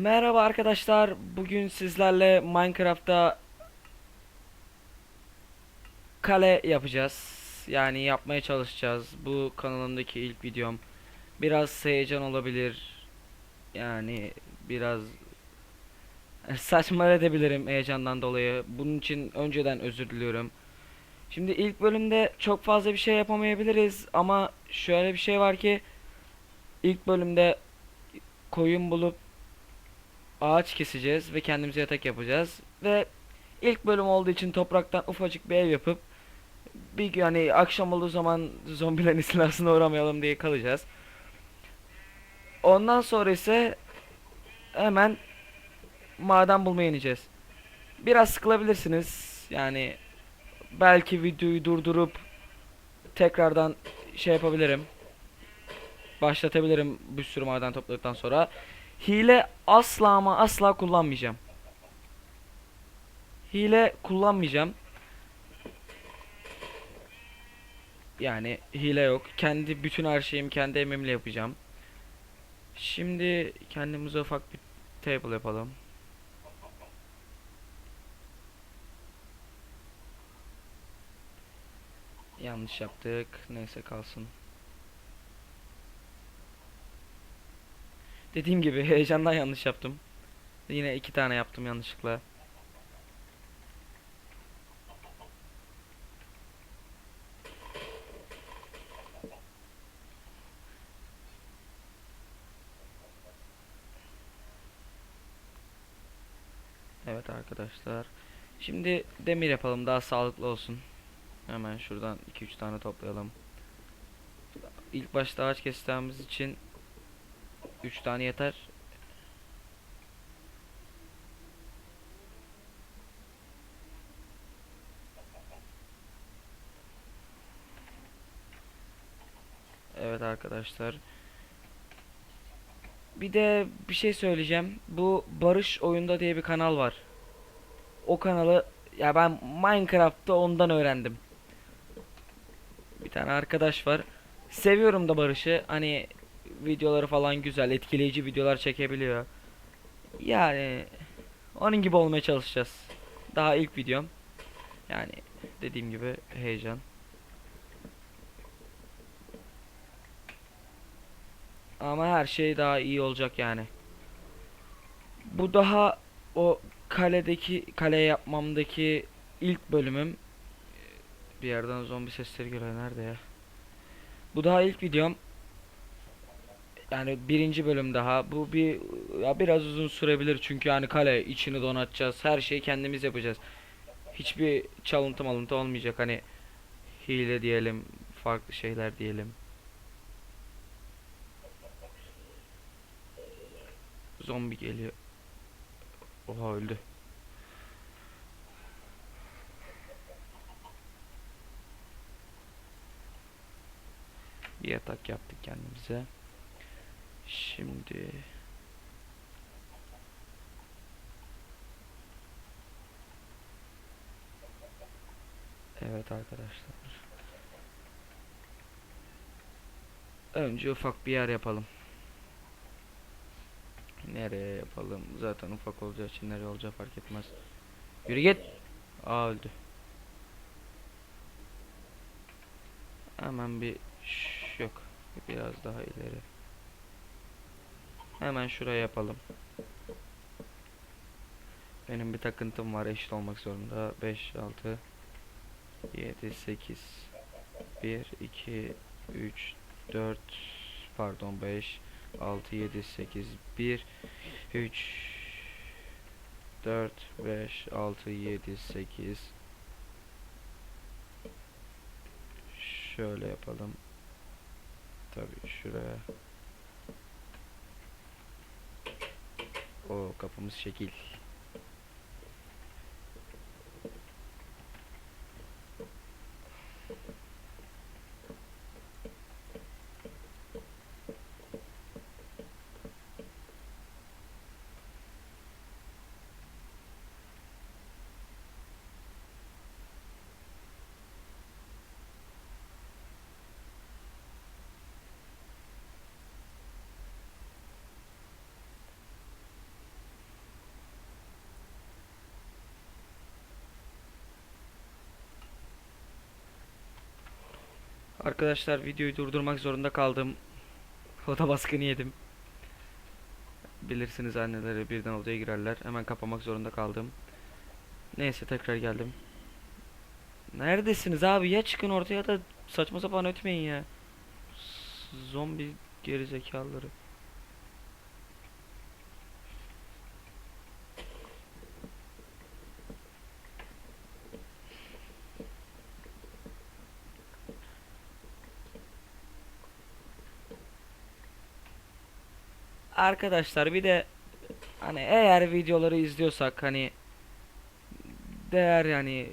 Merhaba arkadaşlar. Bugün sizlerle Minecraft'ta kale yapacağız. Yani yapmaya çalışacağız. Bu kanalımdaki ilk videom. Biraz heyecan olabilir. Yani biraz saçma edebilirim heyecandan dolayı. Bunun için önceden özür diliyorum. Şimdi ilk bölümde çok fazla bir şey yapamayabiliriz ama şöyle bir şey var ki ilk bölümde koyun bulup ağaç keseceğiz ve kendimize yatak yapacağız ve ilk bölüm olduğu için topraktan ufacık bir ev yapıp bir hani akşam olduğu zaman zombilerin istilasına uğramayalım diye kalacağız. Ondan sonra ise hemen maden bulmaya ineceğiz. Biraz sıkılabilirsiniz. Yani belki videoyu durdurup tekrardan şey yapabilirim. Başlatabilirim bir sürü maden topladıktan sonra. Hile asla ama asla kullanmayacağım. Hile kullanmayacağım. Yani hile yok. Kendi bütün her şeyimi kendi emeğimle yapacağım. Şimdi kendimize ufak bir table yapalım. Yanlış yaptık. Neyse kalsın. Dediğim gibi heyecandan yanlış yaptım. Yine iki tane yaptım yanlışlıkla. Evet arkadaşlar. Şimdi demir yapalım daha sağlıklı olsun. Hemen şuradan 2-3 tane toplayalım. İlk başta ağaç kestiğimiz için 3 tane yeter. Evet arkadaşlar. Bir de bir şey söyleyeceğim. Bu Barış Oyunda diye bir kanal var. O kanalı ya ben Minecraft'ta ondan öğrendim. Bir tane arkadaş var. Seviyorum da Barış'ı. Hani videoları falan güzel, etkileyici videolar çekebiliyor. Yani onun gibi olmaya çalışacağız. Daha ilk videom. Yani dediğim gibi heyecan. Ama her şey daha iyi olacak yani. Bu daha o kaledeki kale yapmamdaki ilk bölümüm. Bir yerden zombi sesleri geliyor nerede ya? Bu daha ilk videom. Yani birinci bölüm daha. Bu bir ya biraz uzun sürebilir çünkü yani kale içini donatacağız. Her şeyi kendimiz yapacağız. Hiçbir çalıntı malıntı olmayacak hani hile diyelim, farklı şeyler diyelim. Zombi geliyor. Oha öldü. Bir yatak yaptık kendimize. Şimdi Evet arkadaşlar. Önce ufak bir yer yapalım. Nereye yapalım? Zaten ufak olacağı için nereye olacağı fark etmez. Yürü git. Aa öldü. Hemen bir Şş, yok. Biraz daha ileri. Hemen şuraya yapalım. Benim bir takıntım var eşit olmak zorunda. 5 6 7 8 1 2 3 4 pardon 5 6 7 8 1 3 4 5 6 7 8 Şöyle yapalım. Tabii şuraya. O kapımız şekil. Arkadaşlar videoyu durdurmak zorunda kaldım. Oda baskını yedim. Bilirsiniz anneleri birden odaya girerler. Hemen kapamak zorunda kaldım. Neyse tekrar geldim. Neredesiniz abi? Ya çıkın ortaya da saçma sapan ötmeyin ya. Zombi gerizekalıları. Arkadaşlar bir de hani eğer videoları izliyorsak hani değer yani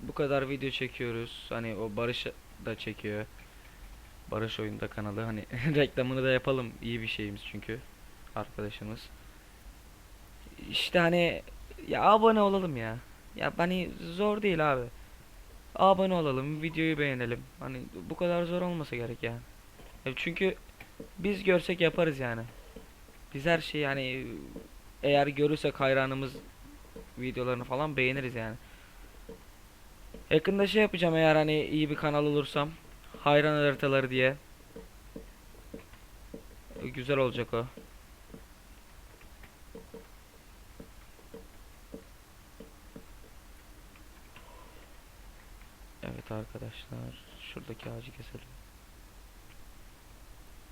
bu kadar video çekiyoruz. Hani o Barış da çekiyor. Barış Oyunda kanalı hani reklamını da yapalım. iyi bir şeyimiz çünkü arkadaşımız. İşte hani ya abone olalım ya. Ya hani zor değil abi. Abone olalım, videoyu beğenelim. Hani bu kadar zor olmasa gerek yani. Ya çünkü biz görsek yaparız yani. Biz her şeyi yani eğer görürsek hayranımız videolarını falan beğeniriz yani. Yakında şey yapacağım eğer hani iyi bir kanal olursam. Hayran haritaları diye. Güzel olacak o. Evet arkadaşlar. Şuradaki ağacı keselim.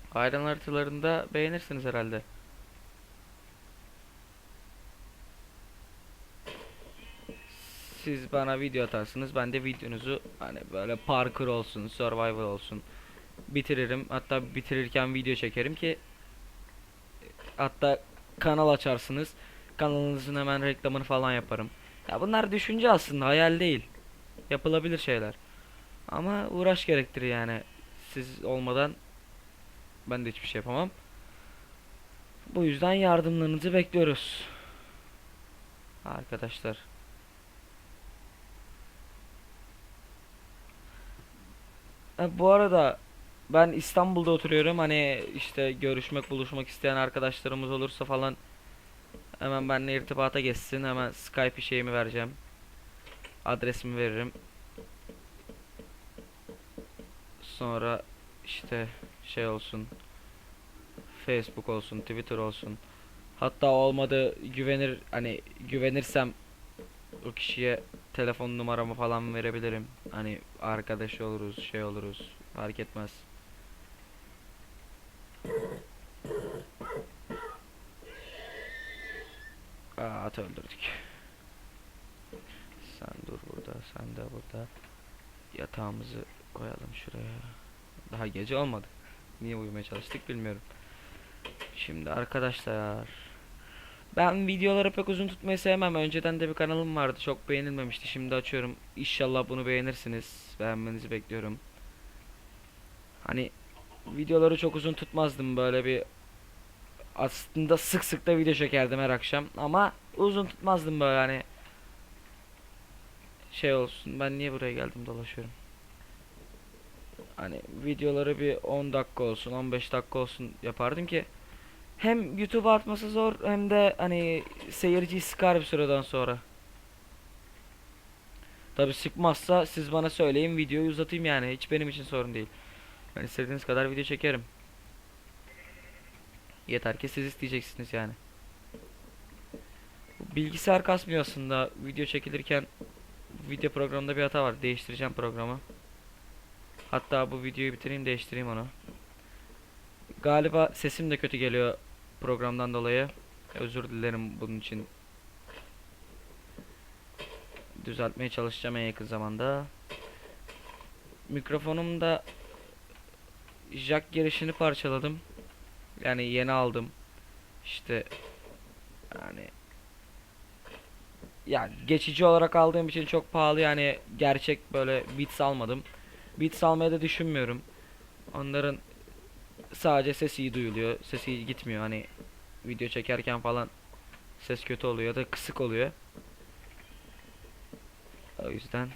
Hayran haritalarında beğenirsiniz herhalde. Siz bana video atarsınız. Ben de videonuzu hani böyle parkur olsun, survival olsun bitiririm. Hatta bitirirken video çekerim ki hatta kanal açarsınız. Kanalınızın hemen reklamını falan yaparım. Ya bunlar düşünce aslında hayal değil. Yapılabilir şeyler. Ama uğraş gerektirir yani. Siz olmadan ben de hiçbir şey yapamam. Bu yüzden yardımlarınızı bekliyoruz. Arkadaşlar. Bu arada ben İstanbul'da oturuyorum. Hani işte görüşmek, buluşmak isteyen arkadaşlarımız olursa falan hemen benimle irtibata geçsin. Hemen Skype şeyimi vereceğim. Adresimi veririm. Sonra işte şey olsun. Facebook olsun, Twitter olsun. Hatta olmadı güvenir hani güvenirsem o kişiye telefon numaramı falan verebilirim. Hani arkadaş oluruz, şey oluruz. Fark etmez. Aa, at öldürdük. Sen dur burada, sen de burada. Yatağımızı koyalım şuraya. Daha gece olmadı. Niye uyumaya çalıştık bilmiyorum. Şimdi arkadaşlar ben videoları pek uzun tutmayı sevmem. Önceden de bir kanalım vardı. Çok beğenilmemişti. Şimdi açıyorum. İnşallah bunu beğenirsiniz. Beğenmenizi bekliyorum. Hani videoları çok uzun tutmazdım böyle bir aslında sık sık da video çekerdim her akşam ama uzun tutmazdım böyle hani şey olsun ben niye buraya geldim dolaşıyorum hani videoları bir 10 dakika olsun 15 dakika olsun yapardım ki hem YouTube'a atması zor hem de hani seyirciyi sıkar bir süreden sonra. Tabi sıkmazsa siz bana söyleyin videoyu uzatayım yani hiç benim için sorun değil. Ben istediğiniz kadar video çekerim. Yeter ki siz isteyeceksiniz yani. Bilgisayar kasmıyor aslında video çekilirken video programında bir hata var. Değiştireceğim programı. Hatta bu videoyu bitireyim değiştireyim onu. Galiba sesim de kötü geliyor programdan dolayı. Özür dilerim bunun için. Düzeltmeye çalışacağım en yakın zamanda. Mikrofonumda jack girişini parçaladım. Yani yeni aldım. İşte yani yani geçici olarak aldığım için çok pahalı yani gerçek böyle Beats almadım. Beats almayı da düşünmüyorum. Onların sadece sesi iyi duyuluyor. Sesi iyi gitmiyor hani video çekerken falan ses kötü oluyor ya da kısık oluyor. O yüzden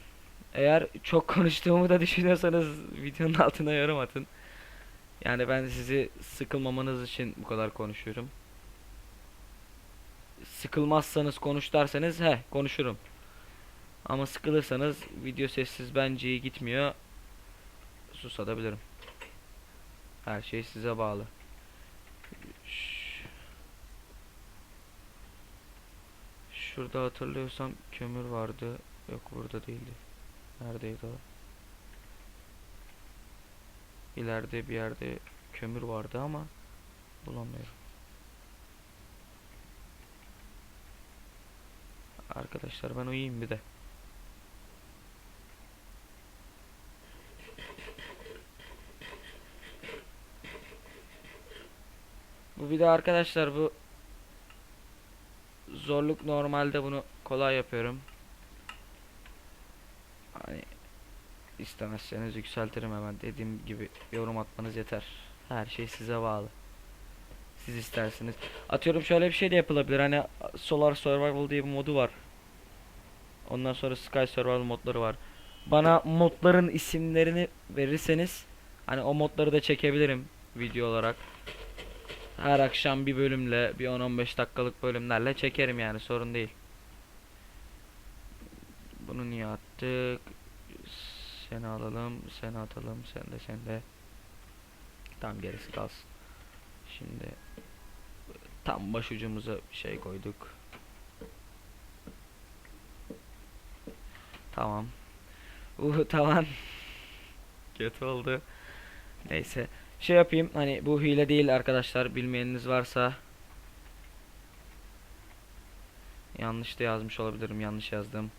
eğer çok konuştuğumu da düşünüyorsanız videonun altına yorum atın. Yani ben sizi sıkılmamanız için bu kadar konuşuyorum. Sıkılmazsanız konuş derseniz he konuşurum. Ama sıkılırsanız video sessiz bence iyi gitmiyor. susatabilirim. Her şey size bağlı. Şurada hatırlıyorsam kömür vardı. Yok burada değildi. Neredeydi o? İleride bir yerde kömür vardı ama bulamıyorum. Arkadaşlar ben uyuyayım bir de. Bu bir de arkadaşlar bu zorluk normalde bunu kolay yapıyorum. Hani istemezseniz yükseltirim hemen dediğim gibi yorum atmanız yeter. Her şey size bağlı. Siz istersiniz. Atıyorum şöyle bir şey de yapılabilir. Hani Solar Survival diye bir modu var. Ondan sonra Sky Survival modları var. Bana modların isimlerini verirseniz hani o modları da çekebilirim video olarak. Her akşam bir bölümle bir 10-15 dakikalık bölümlerle çekerim yani sorun değil. Bunu niye attık? Seni alalım, seni atalım, sen de sen de. Tam gerisi kalsın. Şimdi tam başucumuza bir şey koyduk. Tamam. Uh tamam. Kötü oldu. Neyse. Şey yapayım hani bu hile değil arkadaşlar bilmeyeniniz varsa Yanlış da yazmış olabilirim yanlış yazdım.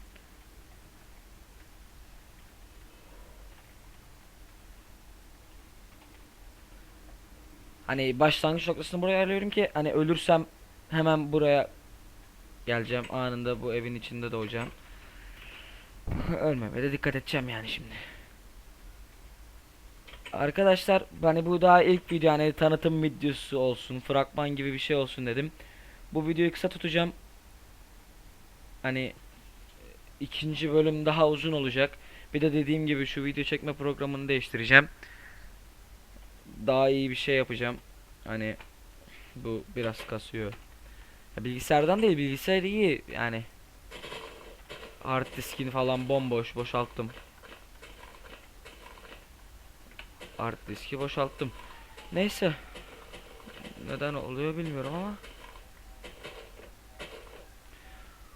Hani başlangıç noktasını buraya ayarlıyorum ki hani ölürsem hemen buraya geleceğim anında bu evin içinde doğacağım. Ölmeme de dikkat edeceğim yani şimdi. Arkadaşlar hani bu daha ilk video hani tanıtım videosu olsun, fragman gibi bir şey olsun dedim. Bu videoyu kısa tutacağım. Hani ikinci bölüm daha uzun olacak. Bir de dediğim gibi şu video çekme programını değiştireceğim. Daha iyi bir şey yapacağım. Hani bu biraz kasıyor. Ya bilgisayardan değil, bilgisayar iyi yani. Hard diskini falan bomboş boşalttım. Hard diski boşalttım. Neyse. Neden oluyor bilmiyorum ama.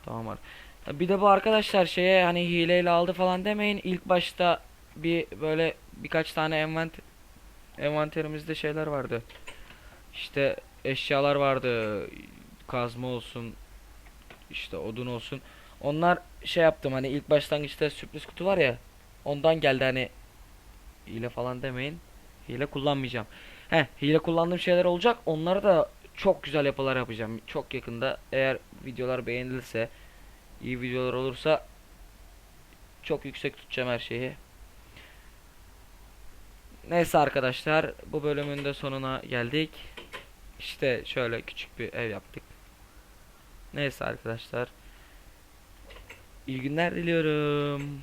Tamam var. Bir de bu arkadaşlar şeye hani hileyle aldı falan demeyin. İlk başta bir böyle birkaç tane envant envanterimizde şeyler vardı. İşte eşyalar vardı. Kazma olsun. işte odun olsun. Onlar şey yaptım hani ilk başlangıçta sürpriz kutu var ya. Ondan geldi hani hile falan demeyin. Hile kullanmayacağım. He, hile kullandığım şeyler olacak. Onları da çok güzel yapılar yapacağım. Çok yakında eğer videolar beğenilirse, iyi videolar olursa çok yüksek tutacağım her şeyi. Neyse arkadaşlar, bu bölümün de sonuna geldik. İşte şöyle küçük bir ev yaptık. Neyse arkadaşlar. İyi günler diliyorum.